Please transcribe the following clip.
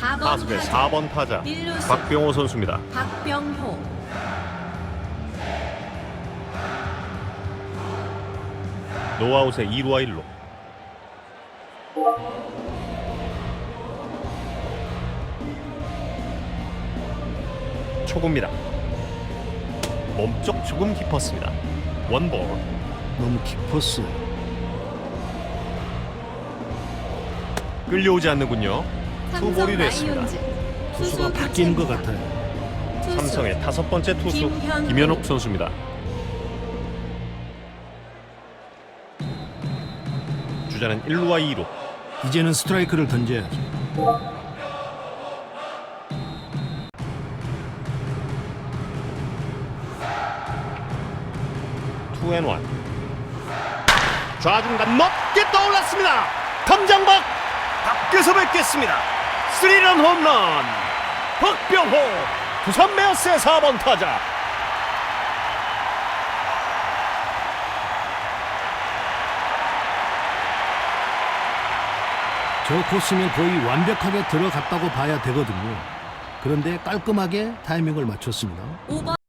4번 타석의 타자 4번 타자 일루수. 박병호 선수입니다. 박병호 노아웃의 2루와 1루. 초구입니다. 몸쪽 조금 깊었습니다. 원볼 너무 깊었어. 끌려오지 않는군요. 투볼이 됐습니다. 투수가 투수 바뀌는 것. 같아요. 삼성의 다섯 번째 투수. 김현욱 선수입니다. 주자는 1루와 2루. 이제는 스트라이크를 던져야지. 투앤원 좌중간 높게 떠올랐습니다 담장박 밖에서 뵙겠습니다 스리런 홈런 박병호 부산 베어스의 4번 타자 저 코스면 거의 완벽하게 들어갔다고 봐야 되거든요. 그런데 깔끔하게 타이밍을 맞췄습니다. 5번